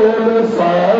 Lord, Father.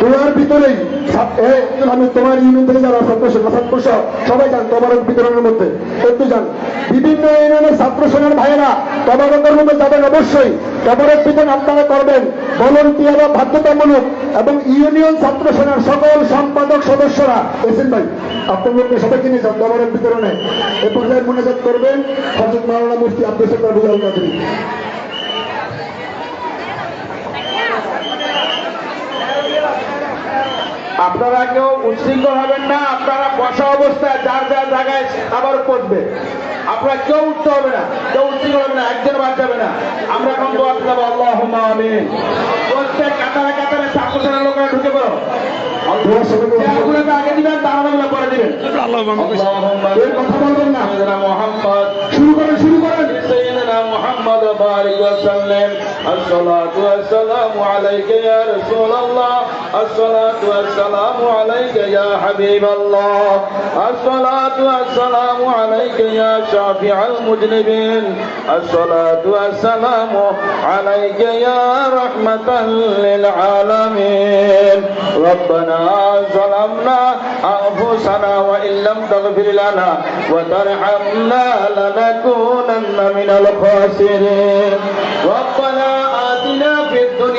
তোমার ভিতরেই আমি তোমার ইউনিয়ন থেকে যারা ছাত্র সহ, সবাই যান তবারক বিতরণের মধ্যে। একটু যান। বিভিন্ন ইউনিয়নের ছাত্র সেনার ভাইয়েরা তবারকের মধ্যে যাবেন অবশ্যই। তবারক বিতরণ আপনারা করবেন। ভলন্টিয়াররা বাধ্যতামূলক এবং ইউনিয়ন ছাত্র সেনার সকল সম্পাদক সদস্যরা। এসেন ভাই আপনাদেরকে সবাইকে নিয়ে যান তবারক বিতরণে এ পর্যায়ে মনোজাত করবেন হজরত মাওলানা মুফতি আব্দুল সত্তার বুঝাল কাদরি আপনারা কেউ উচ্ছৃঙ্খল হবেন না আপনারা বসা অবস্থায় যার যার জায়গায় আবার পড়বে। আপনারা কেউ উঠতে হবে না কেউ উচ্ছৃঙ্খল হবে না একজন বাদ যাবে না। আমরা এখন দোয়া দেবো আল্লাহ আমিন। প্রত্যেক কাতারে কাতারে ছাত্রছাত্রের লোকেরা ঢুকে পড়ো। আগে না। শুরু করেন শুরু করেন। মোহাম্মদ الصلاة والسلام عليك يا رسول الله. الصلاة والسلام عليك يا حبيب الله. الصلاة والسلام عليك يا شافع المذنبين الصلاة والسلام عليك يا رحمة للعالمين. ربنا ظلمنا أنفسنا وإن لم تغفر لنا وترحمنا لنكونن من الخاسرين. ربنا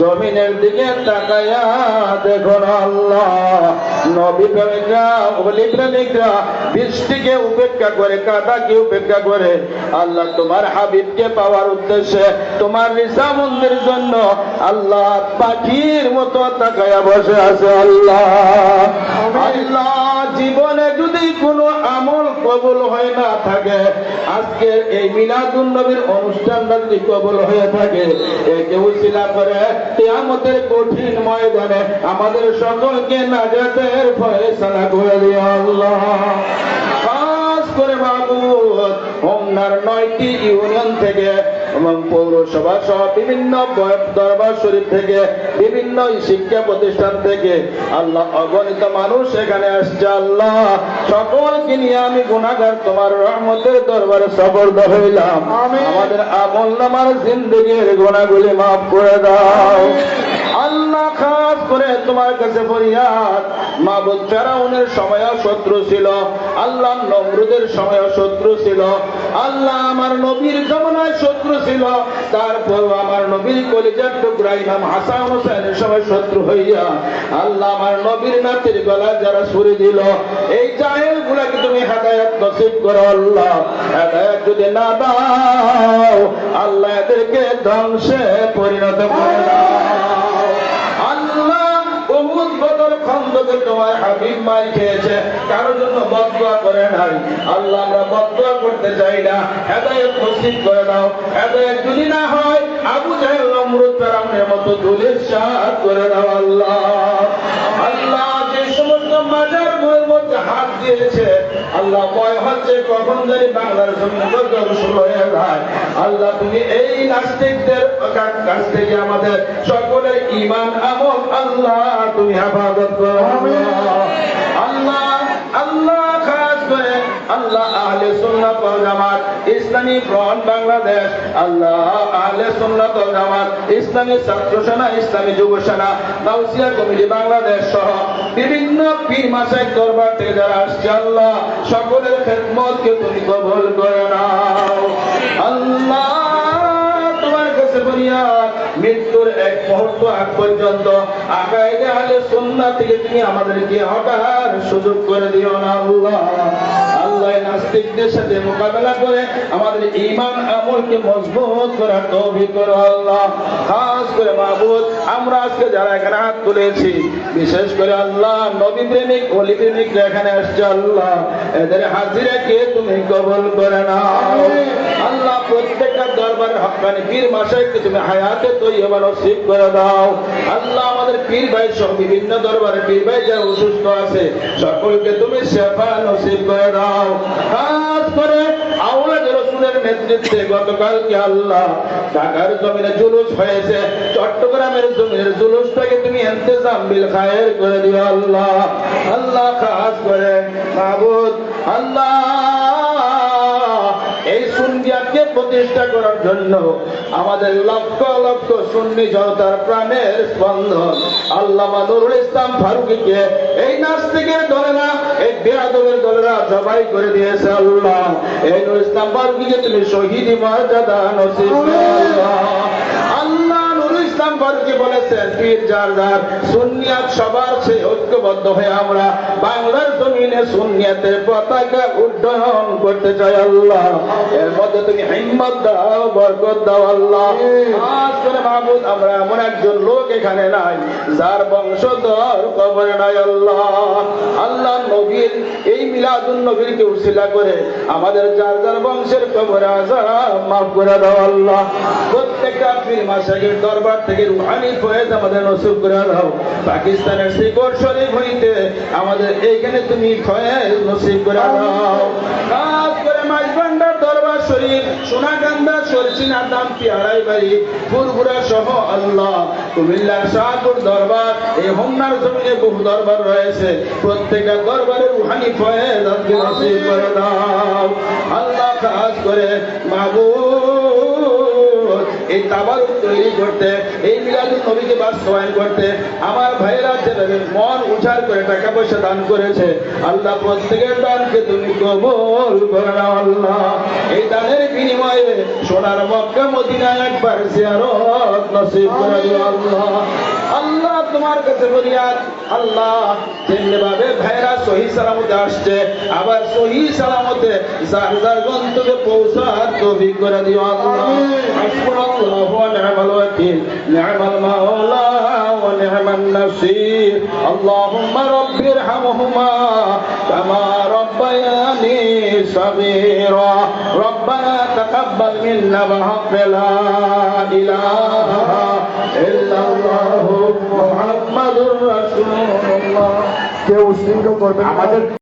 জমিনের দিকে তাকায়া দেখুন আল্লাহ। নবী প্রেমিকরা বৃষ্টিকে উপেক্ষা করে কাদাকে উপেক্ষা করে আল্লাহ তোমার হাবিবকে পাওয়ার উদ্দেশ্যে তোমার রিসামন্দের জন্য আল্লাহ পাখির মতো তাকায়া বসে আছে আল্লাহ। আল্লাহ জীবনে যদি কোনো কবুল হয়ে না থাকে। আজকে এই মিলাদুন নবীর অনুষ্ঠানটা যদি কবুল হয়ে থাকে একে উসিলা করে, কিয়ামতের কঠিন ময়দানে আমাদের সকলকে নাজাতের ফয়সালা করে দিও আল্লাহ। করে মাহবুব, হোমনার নয়টি ইউনিয়ন থেকে এবং পৌরসভা সহ বিভিন্ন দরবার শরীফ থেকে বিভিন্ন শিক্ষা প্রতিষ্ঠান থেকে আল্লাহ অগণিত মানুষ এখানে আসছে আল্লাহ সকলকে নিয়ে আমি গুণাগার তোমার রহমতের দরবারে সফর্দ হইলাম। আমাদের আমল নামার জিন্দগির গুণাগুলি মাফ করে দাও আল্লাহ খাস করে তোমার কাছে ফরিয়াদ। মাবুদ ফেরাউনের সময়ও শত্রু ছিল। আল্লাহ নমরুদের সময়ও শত্রু ছিল। আল্লাহ আমার নবীর জমানায় শত্রু ছিল। তারপর আমার নবীর কলিজার টুকরা ইমাম হাসান হোসেনের সময় শত্রু হইয়া আল্লাহ আমার নবীর নাতির গলায় যারা সুরে দিল, এই জাহেল গুলাকে তুমি হেদায়াত নসিব করো আল্লাহ। হেদায়াত যদি না দাও, আল্লাহ এদেরকে ধ্বংসে পরিণত করে দাও। তোমার হাবিব মাই খেয়েছে, কারোর জন্য বদুয়া করে নাই। আল্লাহ, আমরা বদুয়া করতে চাই না। হেদায়ত নসিব করে দাও। হেদায়ত যদি না হয়, আবু জাহেল অমরুদ তারামের মতো দুলের সাথ করে দাও আল্লাহ। আল্লাহ, যে সমস্ত মাজার দিয়েছে। আল্লাহ ভয় হচ্ছে কখন জানি বাংলার জন্য শুরু হয়ে যায়। আল্লাহ, তুমি এই নাস্তিকদের কাছ থেকে আমাদের সকলের ইমান আমল আল্লাহ, তুমি হেফাজত করো। সুন্নাত জামাত, ইসলামী ফ্রন্ট বাংলাদেশ, আল্লাহ আহলে সুন্নাত জামাত, ইসলামী ছাত্র সেনা, ইসলামী যুব সেনা নাউসিয়া কমিটি বাংলাদেশ সহ বিভিন্ন পীর মাসাইক দরবার থেকে যারা আসছে, আল্লাহ সকলের খেদমতকে তুমি কবুল করে নাও। আল্লাহ তোমার কাছে ফরিয়াদ মৃত্যুর এক মুহূর্ত আগ পর্যন্ত আগাইতে আলে সুন্নাহ থেকে তুমি আমাদেরকে হটার সুযোগ করে দিও না আল্লাহ। আল্লাহ নাস্তিকদের সাথে মোকাবেলা করে আমাদের ইমান আমলকে মজবুত করার তৌফিক করো আল্লাহ। খাস করে মাহবুদ আমরা আজকে যারা এখানে হাত তুলেছি বিশেষ করে আল্লাহ নবী প্রেমিক অলি প্রেমিক এখানে আসছে আল্লাহ। এদের হাজিরাকে তুমি কবল করে নাও। আল্লাহ প্রত্যেকটা দরবার হকানি পীর মাসাইকে তুমি হায়াতে করে দাও। আল্লাহ আমাদের পীর ভাই বিভিন্ন দরবারে পীর ভাই যারা অসুস্থ আছে, সকলকে তুমি সেবা নসিব করে দাও। খাস করে আওলাদ রসুলের নেতৃত্বে গতকালকে আল্লাহ ঢাকার জমিনে জুলুস হয়েছে। চট্টগ্রামের জমিনের জুলুসটাকে তুমি বিল খায়ের করে দিও আল্লাহ। আল্লাহ খাস করে। মাহবুদ আল্লাহ সুন্দিয়াকে প্রতিষ্ঠা করার জন্য আমাদের লক্ষ লক্ষ সুন্নি জনতার প্রাণের স্পন্দন। আল্লামা নুরুল ইসলাম ফারুকিকে এই নাস্তিকের দলেরা, এই বেয়াদবের দলেরা জবাই করে দিয়েছে আল্লাহ। এই নুরুল ইসলাম ফারুকিকে তুমি শহীদ মর্যাদা নসিব আল্লাহ আল্লাহ। ফারুকি পীর যার সুন্নিয়াত সবার সে ঐক্যবদ্ধ হয়ে আমরা বাংলার জমিনে সুন্নিয়াতের পতাকা উড্ডয়ন করতে চাই আল্লাহ। এর মধ্যে তুমি হিম্মত দাও, বরকত দাও আল্লাহ। মাহবুদ আমরা এমন একজন লোক এখানে নাই, যার বংশধর কবরে নাই আল্লাহ। আল্লাহ নবীর, এই মিলাদুন নবীরকে উসিলা করে আমাদের যার যার বংশের কবরে আজাব মাফ করে দাও আল্লাহ। প্রত্যেকটা পীর মাসাগের দরবার থেকে রুহানি ফয়েজ আমাদের নসিব করে দাও পাকিস্তানের শিকড় শরীফ হইতে আমাদের এইখানে তুমি ফয়েজ নসিব করে দাও কাজ করে মাইজবান্ডার দরবার শরীফ, সোনাকান্দা সরচিনা দাম পিয়ারাই বাড়ি? ফুরফুরা সহ আল্লাহ। কুমিল্লার শাহপুর দরবার, এই হোমনার জমিনে বহু দরবার রয়েছে। প্রত্যেকটা দরবারের রুহানি ফয়েজ আজকে নসিব করে দাও। আল্লাহ কাজ করে মাহবুব এই তাবারুক তৈরি করতে, এই মিলাদুল নবীকে বাস্তবায়ন করতে আমার ভাইরা যেভাবে মন উজাড় করে টাকা পয়সা দান করেছে, আল্লাহ প্রত্যেকের দানকে তুমি কবল করে নাও আল্লাহ। এই দানের বিনিময়ে সোনার মক্কা মদিনায় একবার জিয়ারত নসিব করে দিও আল্লাহ। তোমার কাছে ফরিয়াদ আল্লাহ যেমনি ভাবে ভাইরা সহি সালামতে আসছে আবার সহি সালামতে যার যার গন্তব্যে পৌঁছার তৌফিক করে দিও আল্লাহ হাসবুনাল্লাহু ওয়া নি'মাল ওয়াকিল নি'মাল মাওলা ওয়া নি'মান নাসির আল্লাহুম্মা রাব্বি ইরহামহুমা কামা রাব্বায়ানি সাগীরা ربنا تقبل منا بحق لا إله ইল্লাল্লাহু মুহাম্মাদুর রাসূলুল্লাহ। কেউ সিংহ করবে আমাদের